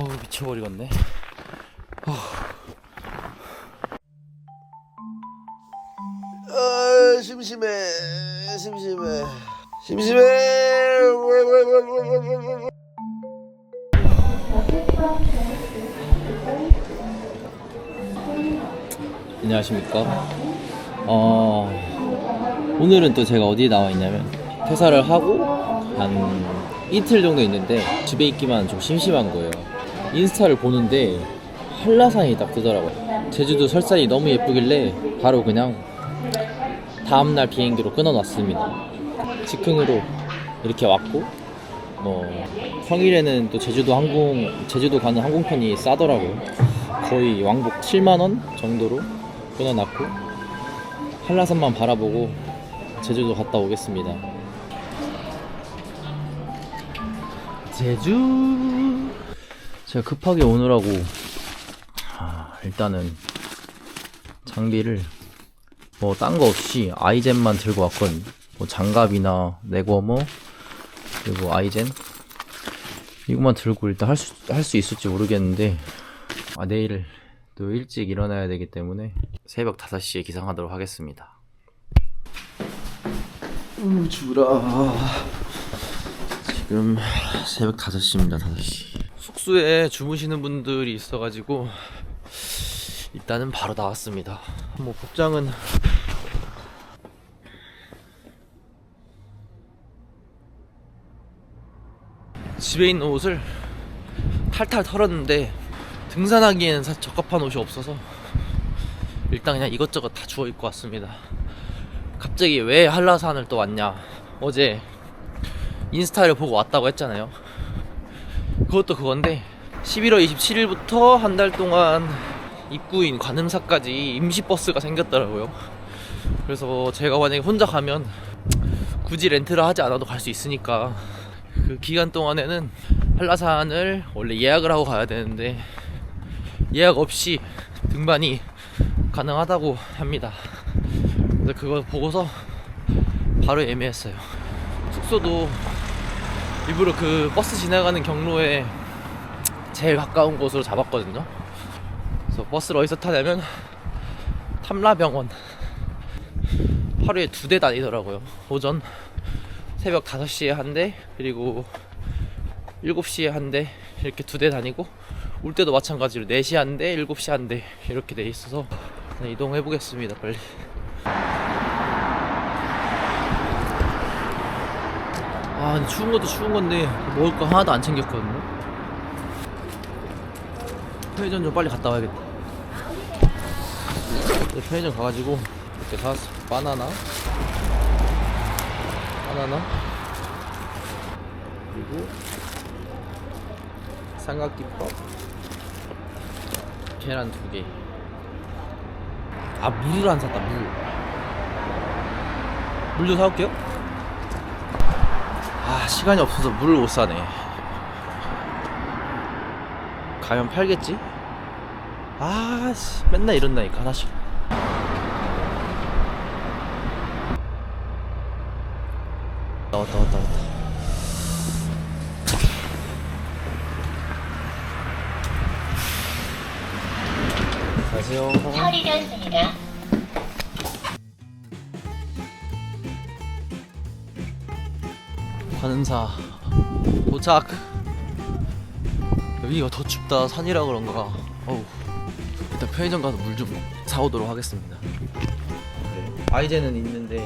어우 미쳐버리겠네. 아 심심해 심심해. 심심해. 안녕하십니까? 어 오늘은 또 제가 어디에 나와 있냐면 퇴사를 하고 한 이틀 정도 있는데 집에 있기만 좀 심심한 거예요 인스타를 보는데 한라산이 딱 뜨더라고요. 제주도 설산이 너무 예쁘길래 바로 그냥 다음날 비행기로 끊어놨습니다. 즉흥으로 이렇게 왔고 뭐 평일에는 또 제주도 항공 제주도 가는 항공편이 싸더라고요. 거의 왕복 7만 원 정도로 끊어놨고 한라산만 바라보고 제주도 갔다 오겠습니다. 제주 제가 급하게 오느라고 아, 일단은 장비를 뭐 딴 거 없이 아이젠만 들고 왔거든요 뭐 장갑이나 네거머 그리고 아이젠? 이것만 들고 일단 할 수 할 수 있을지 모르겠는데 아 내일 또 일찍 일어나야 되기 때문에 새벽 5시에 기상하도록 하겠습니다. 음 주라. 지금 새벽 5시입니다 5시 숙소에 주무시는 분들이 있어가지고 일단은 바로 나왔습니다 뭐 복장은 집에 있는 옷을 탈탈 털었는데 등산하기에는 적합한 옷이 없어서 일단 그냥 이것저것 다 주워 입고 왔습니다. 갑자기 왜 한라산을 또 왔냐? 어제 인스타를 보고 왔다고 했잖아요. 그것도 그건데 11월 27일부터 한 달 동안 입구인 관음사까지 임시 버스가 생겼더라고요. 그래서 제가 만약에 혼자 가면 굳이 렌트를 하지 않아도 갈 수 있으니까 그 기간 동안에는 한라산을 원래 예약을 하고 가야 되는데 예약 없이 등반이 가능하다고 합니다. 그래서 그거 보고서 바로 예매했어요. 숙소도 일부러 그 버스 지나가는 경로에 제일 가까운 곳으로 잡았거든요. 그래서 버스를 어디서 타냐면 탐라병원 하루에 두 대 다니더라고요. 오전 새벽 5시에 한 대, 그리고 7시에 한 대, 이렇게 두 대 다니고, 올 때도 마찬가지로 4시 한 대, 7시 한 대, 이렇게 돼 있어서 이동해 보겠습니다, 빨리. 아, 추운 것도 추운 건데, 먹을 거 하나도 안 챙겼거든요. 편의점 좀 빨리 갔다 와야겠다. 이제 편의점 가가지고, 이렇게 사왔어. 바나나. 바나나 그리고 삼각김밥 계란 두개 아 물을 안 샀다 물 물도 사올게요 아 시간이 없어서 물을 못 사네. 가면 팔겠지? 아 씨 맨날 이런다니까 하나씩 나왔다 왔다 왔다. 안녕하세요. 처리되었습니다. 관음사. 도착. 여기가 더 춥다. 산이라 그런가. 어우. 일단 편의점 가서 물 좀 사오도록 하겠습니다. 아이젠은 있는데.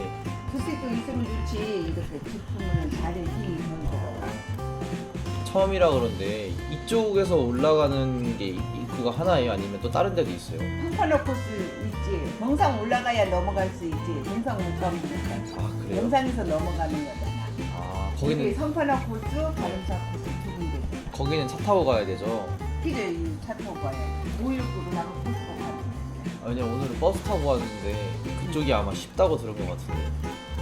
구색도 있으면 좋지. 이렇게 제품은 잘해 있는 거. 처음이라 그런데 이쪽에서 올라가는 게 입구가 하나예요? 아니면 또 다른 데도 있어요? 한판호 코스 있지. 정상 올라가야 넘어갈 수 있지. 정상 못 가면 못 가지. 아 그래요? 영상에서 넘어가는 거잖아 아 거기 거기는 성판호 코스 다름사 코스 두 군데. 거기는 차 타고 가야 되죠. 그죠 이차 타고 가야 519로 나가 코스가 가는 아, 왜냐면 오늘은 버스 타고 왔는데 그쪽이 아마 쉽다고 들은 것 같은데.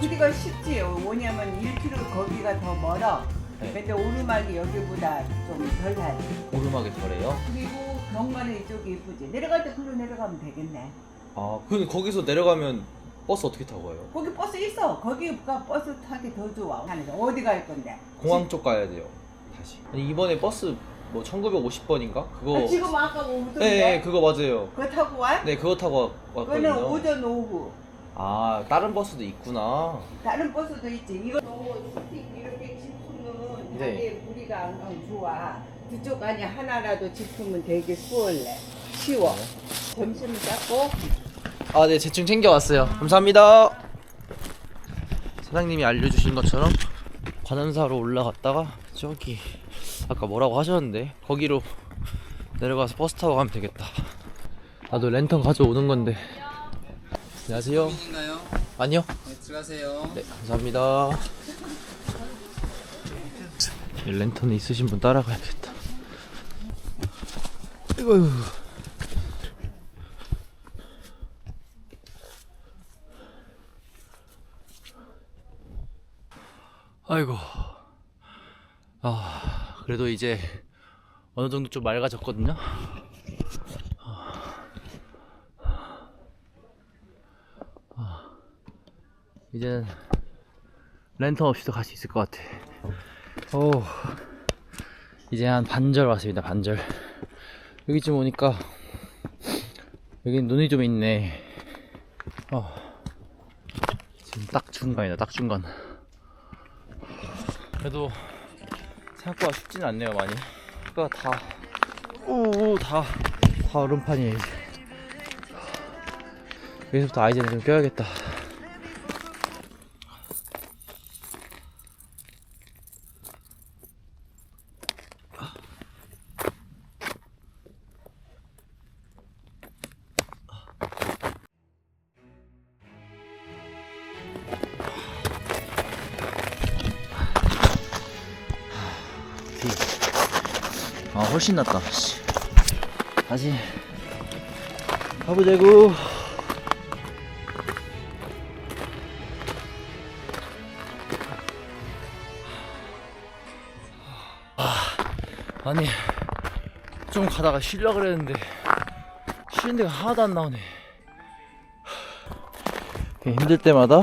그디가 쉽지. 뭐냐면 1km 거기가 더 멀어. 네. 근데 오르막이 여기보다 좀덜 가지 오르막이 덜해요? 그리고 경관은 이쪽이 이쁘지. 내려갈 때 글로 내려가면 되겠네. 아, 그 거기서 내려가면 버스 어떻게 타고 가요? 거기 버스 있어. 거기가 버스 타기 더 좋아. 하는데 어디 갈 건데? 공항 쪽 가야 돼요. 다시. 아니, 이번에 버스 뭐 1950번인가? 그거 아, 지금 아까 오던데. 네, 네 그거 맞아요. 그거 타고 와? 네 그거 타고 왔- 그거는 왔거든요. 오전 오후. 아 다른 버스도 있구나. 다른 버스도 있지. 이거 너무 스틱 이렇게 짚으면 네. 되게 무리가 안 좋아. 두쪽 안에 하나라도 짚으면 되게 수월해. 쉬워. 점심을 잡고 아, 네, 제충 챙겨왔어요. 감사합니다. 사장님이 알려주신 것처럼 관음사로 올라갔다가 저기 아까 뭐라고 하셨는데 거기로 내려가서 버스 타고 가면 되겠다. 나도 랜턴 가져오는 건데. 안녕하세요. 인가요? 아니요. 네, 들어가세요. 네, 감사합니다. 이 랜턴 있으신 분 따라가야겠다. 이거 아이고. 아, 그래도 이제 어느 정도 좀 맑아졌거든요. 이제는 랜턴 없이도 갈 수 있을 것 같아. 오, 이제 한 반절 왔습니다. 반절. 여기쯤 오니까 여기 눈이 좀 있네. 어, 지금 딱 중간이다. 딱 중간. 그래도 생각보다 춥진 않네요. 많이. 그러니까 다, 오, 다, 다 얼음판이에요. 이제. 여기서부터 아이젠을 좀 껴야겠다. 훨씬 낫다. 씨. 다시. 가보자고. 아, 아니 좀 가다가 쉬려 그랬는데 쉬는 데가 하나도 안 나오네. 힘들 때마다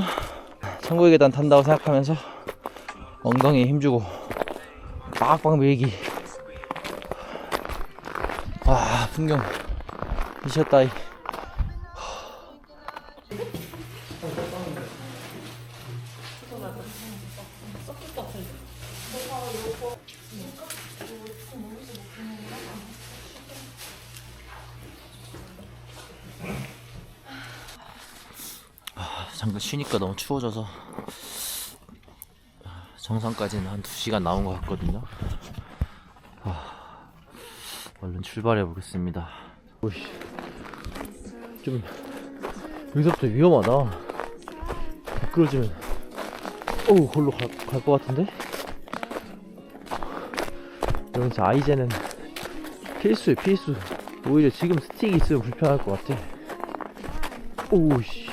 천국의 계단 탄다고 생각하면서 엉덩이에 힘주고 빡빡 밀기 와 풍경 미쳤다. 이 아, 잠깐 쉬니까 너무 추워져서 정상까지는 한 2시간 나온 것 같거든요 얼른 출발해 보겠습니다. 오씨, 좀 여기서부터 위험하다. 미끄러지면, 어우, 걸로 갈 것 같은데? 여기 진짜 아이젠은 필수에 필수. 오히려 지금 스틱이 있으면 불편할 것 같아. 오우씨.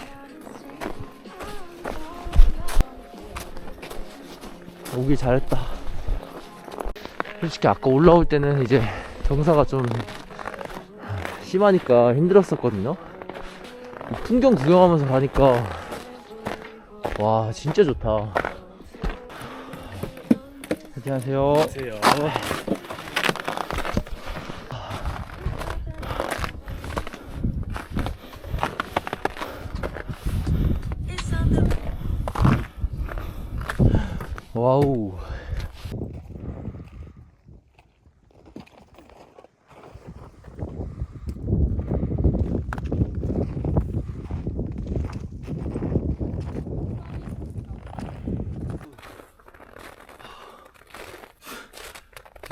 오길 잘했다. 솔직히 아까 올라올 때는 이제 경사가 좀 심하니까 힘들었었거든요. 풍경 구경하면서 가니까 와 진짜 좋다. 안녕하세요. 안녕하세요. 와우.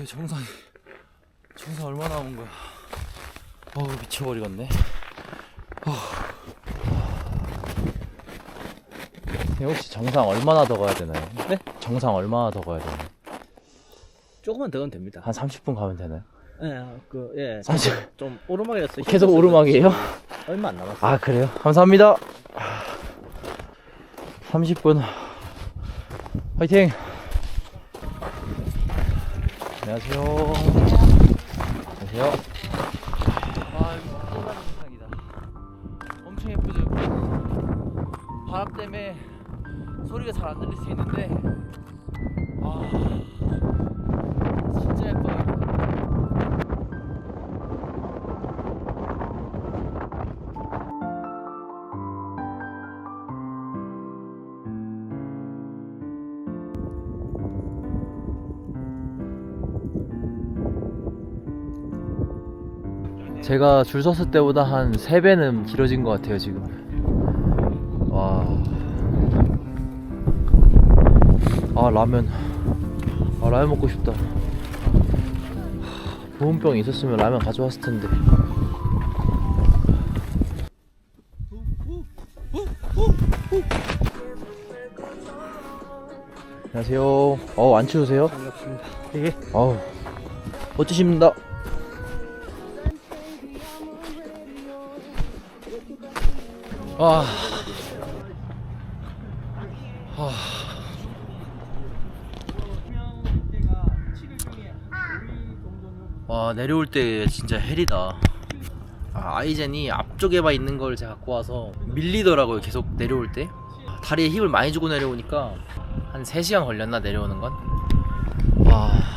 내 정상 정상 얼마나 온 거야? 어우 미쳐버리겠네. 어. 네, 혹시 정상 얼마나 더 가야 되나요? 네? 정상 얼마나 더 가야 되나요? 조금만 더 가면 됩니다. 한 30분 가면 되나요? 예, 그, 예. 사실 좀 오르막이라서. 계속 오르막이에요? 얼마 안 남았어요. 아 그래요? 감사합니다. 30분 화이팅! 안녕하세요. 안녕하세요. 아 이거 엄청난 영상이다. 엄청 예쁘죠? 여기? 바람 때문에 소리가 잘 안 들릴 수 있는데 아 제가 줄 섰을 때보다 한 3배는 길어진 것 같아요 지금. 와... 아 라면. 아 라면 먹고 싶다. 보온병이 있었으면 라면 가져왔을 텐데. 안녕하세요. 어안 추우세요? 반갑습니다. 예. 어우. 멋지십니다 와. 아. 와 내려올 때 진짜 헬이다 아, 아이젠이 앞쪽에만 있는 걸 제가 갖고 와서 밀리더라고요 계속 내려올 때 다리에 힘을 많이 주고 내려오니까 한 3시간 걸렸나 내려오는 건 와.